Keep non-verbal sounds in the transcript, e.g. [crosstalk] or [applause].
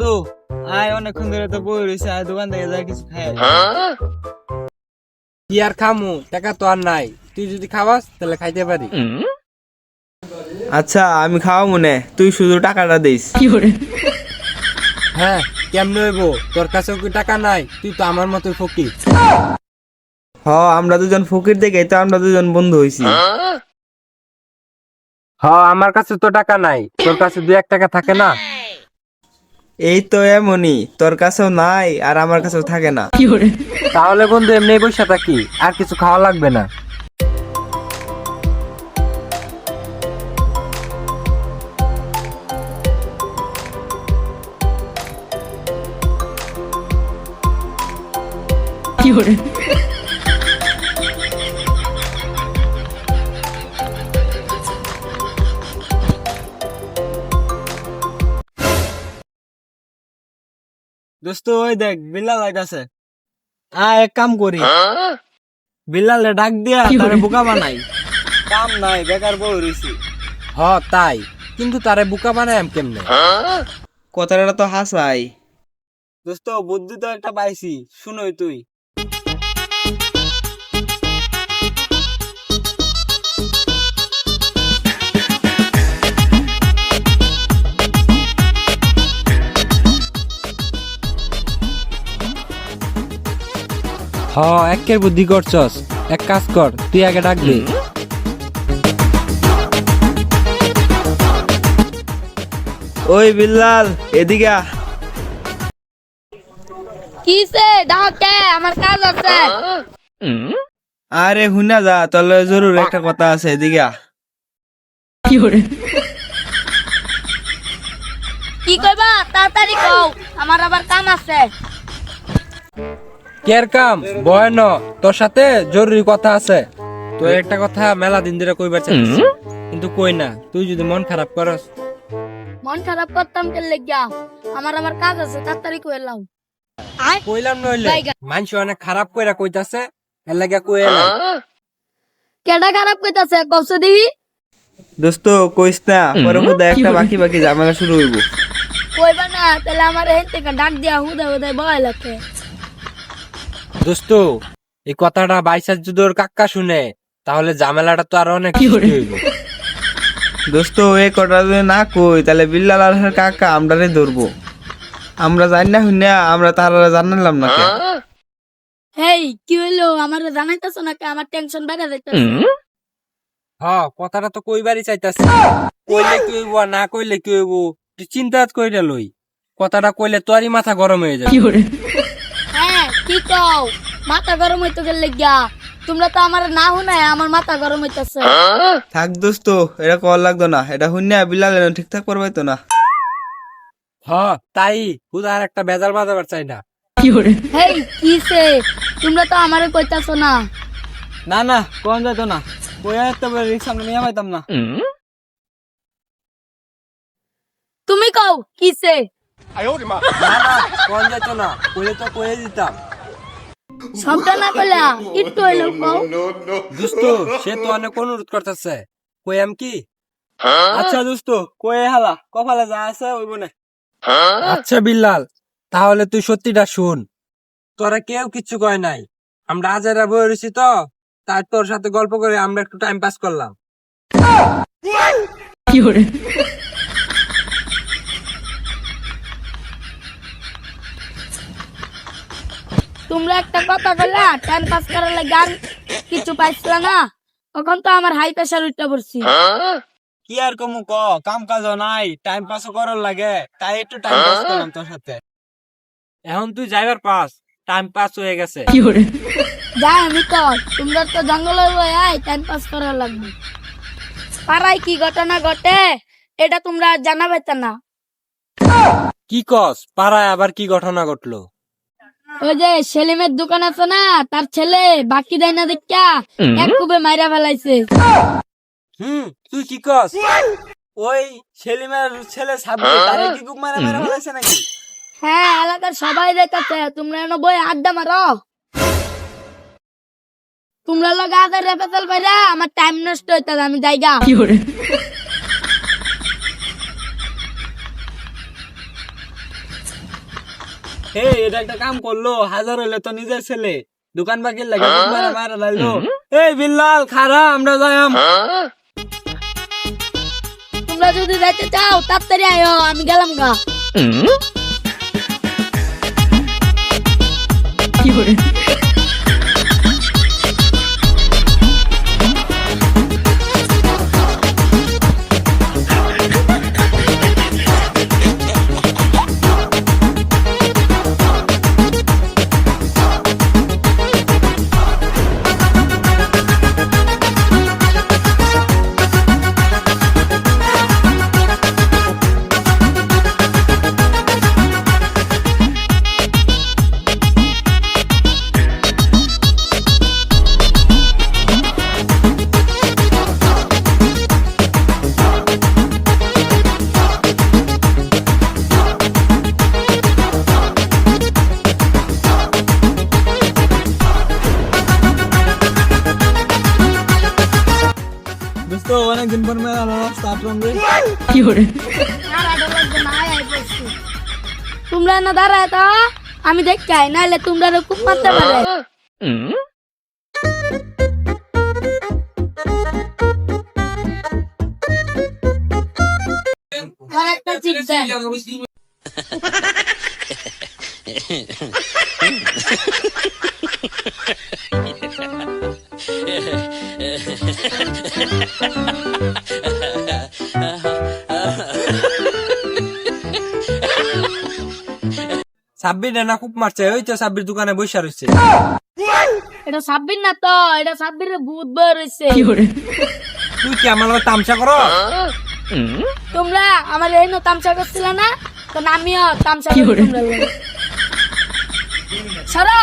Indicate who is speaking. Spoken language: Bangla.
Speaker 1: বন্ধু। আয় অনেকক্ষণ ধরে তো বই রয়েছে আয় দোকান থেকে যা কিছু খাই।
Speaker 2: কি আর খামু? টাকা তো আর নাই। তুই যদি খাওয়াস তাহলে খাইতে পারি।
Speaker 3: আচ্ছা আমি খাওয়া মনে তুই শুধু টাকাটা দিস।
Speaker 2: কি করে হ্যাঁ কেমনে হইব? তোর কাছেও কি টাকা নাই? তুই তো আমার মতোই ফকির।
Speaker 3: হ আমরা দুজন ফকির দেখে তো আমরা দুজন বন্ধু হইছি।
Speaker 2: হ আমার কাছে তো টাকা নাই। তোর কাছে দু এক টাকা থাকে না?
Speaker 3: এই তো এমনই তোর কাছেও নাই আর আমার কাছেও থাকে না।
Speaker 2: তাহলে বন্ধু এমনি বসে থাকি আর কিছু খাওয়া লাগবে না?
Speaker 1: দোস্ত ওই দেখ বিল্লাল আইতাছে। আ এক কাম করি। বিল্লালে ডাক দিয়া তারে বোকা বানাই। কাম নাই বেকার বউ রইছি।
Speaker 2: হ তাই। কিন্তু তারে বোকা বানায় কেমনে?
Speaker 3: কথাটা তো হাসাই।
Speaker 1: দোস্ত বুদ্ধি তো একটা পাইছি। শুনোই তুই।
Speaker 2: হ একের বুদ্ধি করছস। এক কাজ কর তুই আগে ডাক দে
Speaker 3: ওই বিল্লাল এদিকে আ।
Speaker 4: কিসে? ডাকে আমার কাজ আছে।
Speaker 3: আরে হুনা যা তাহলে জরুর একটা কথা আছে এদিকে আ।
Speaker 4: কি কইবা? তাড়াতাড়ি কও। আমার আবার কাম আছে।
Speaker 2: কের কাম বয় ন তোর সাথে জরুরি কথা আছে। তো একটা কথা মেলা দিন ধরে কইবার চাইছি কিন্তু কই না তুই যদি মন খারাপ করস।
Speaker 4: মন খারাপ করতাম কে লেগিয়া? আমার আবার কাজ আছে তাড়াতাড়ি কইলাম
Speaker 2: কইলাম নইলে মানুষ অনেক খারাপ কইরা কইতাছে এর লাগে কইলা
Speaker 4: কেডা খারাপ কইতাছে? কওছে দিহি
Speaker 3: দোস্ত কইস না পরে হুদা একটা বাকি বাকি ঝামেলা শুরু হইব।
Speaker 4: কইবা না তাহলে আমার হেন থেকে ডাক দিয়া হুদে হুদে ভয় লাগে
Speaker 2: দোস্ত এই কথাটা বাইসার যদি ওর কাক্কা শুনে তাহলে ঝামেলাটা তো আরও অনেক
Speaker 3: দোস্ত এই কটা যদি না কই তাহলে বিল্লাল আর কাকা আমরারে ধরবো। আমরা জানি না হুনা আমরা তারা জানালাম না
Speaker 4: হেই কি হইল? আমার জানাইতাছো নাকি? আমার টেনশন বেড়ে যাইতাছে।
Speaker 2: হ কথাটা তো কইবারই চাইতাছে? কইলে কি হইব না কইলে কি হইব? তুই চিন্তা কইরা লই। কথাটা কইলে তোরই মাথা গরম হয়ে যাবে।
Speaker 4: কি কও? মাথা গরম হইতো গেল লেগিয়া তোমরা তো আমার না শুনায় আমার মাথা গরম হইতাছে।
Speaker 3: থাক দোস্ত এটা কল লাগতো না। এটা হুন্যা বিল্লাল এনে ঠিকঠাক করবে তো না।
Speaker 2: হ তাই হুদা আর একটা বেজাল বাজাবার চাই না।
Speaker 4: হেই কিসে তোমরা তো আমারে কইতাছো না।
Speaker 1: না না কোন যেত না। কই একটা রিক্সা আমরা নিয়ে পাইতাম না।
Speaker 4: তুমি কও কিসে
Speaker 2: না না কোন যেত না। কইলে তো কয়ে দিতাম।
Speaker 4: সবটা না কইলা একটু হইল কও
Speaker 2: দোস্ত সে তো অনেক অনুরোধ করতেছে। কই আম কি?
Speaker 1: আচ্ছা দোস্ত কই হালা কপালে যা আছে ওই বনে
Speaker 2: আচ্ছা বিল্লাল তাহলে তুই সত্যিটা শুন। তোরা কেউ কিচ্ছু কয় নাই। আমরা আজারা বই রয়েছি তো তাই তোর সাথে গল্প করে আমরা একটু টাইম পাস করলাম।
Speaker 4: তোমরা একটা কথা কইলা টাইম পাস করার লাগে আর কিছু পাইছিলা না তখন তো আমার হাই প্রেসার উঠতে পড়ছি।
Speaker 1: কি আর কমু ক কাম কাজ নাই টাইম পাস করার লাগে তাই একটু টাইম পাস করলাম তোর সাথে।
Speaker 2: এখন তুই যাইবার পাস টাইম পাস হয়ে গেছে।
Speaker 4: যাই আমি তো তোমরা তো জঙ্গলে আই টাইম পাস করার লাগবে। পাড়ায় কি ঘটনা ঘটে এটা তোমরা জানাবে তা না।
Speaker 2: কি কস পাড়ায় আবার কি ঘটনা ঘটলো?
Speaker 4: ওই যে সেলিমের দোকান আছে না তার ছেলে বাকি দেয় না দেখা এক কুবে মাইরা ফেলাইছে।
Speaker 2: হুম তুই কি কস?
Speaker 1: ওই সেলিমের ছেলে সাবি তারে কি গুপ মারা মারা ফেলাইছে নাকি?
Speaker 4: হ্যাঁ এলাকার সবাই দেখাচ্ছে তোমরা এনে বই আড্ডা মারো। তোমরা লোক আদার রেপেতাল বাইরা আমার টাইম নষ্ট হইতে আমি জায়গা
Speaker 1: এই এটা একটা কাম করল হাজার হইলে তো নিজের ছেলে। দোকান বাকির লাগে মারা লাগল। এই বিল্লাল খারা আমরা যাইম
Speaker 4: তোমরা যদি যাইতে চাও তাড়াতাড়ি আয়ো আমি গেলাম গা।
Speaker 1: দোস্ত অনেকদিন পর মেলা
Speaker 4: আয় আয় তোমরা না দাঁড়ায় তো আমি দেখতে আই নাহলে তোমরা খুব মারতে পারে [laughs]
Speaker 2: সাব্বির না খুব মারছে ওই তো সাব্বির দোকানে বসে রয়েছে।
Speaker 4: এটা সাব্বির না তো এটা সাব্বির ভূত বই রয়েছে
Speaker 2: তুই কি আমার লগে তামসা করো?
Speaker 4: তোমরা আমার এই নো তামসা করছিল না? তো আমিও তামসা করি তোমরা। সরো।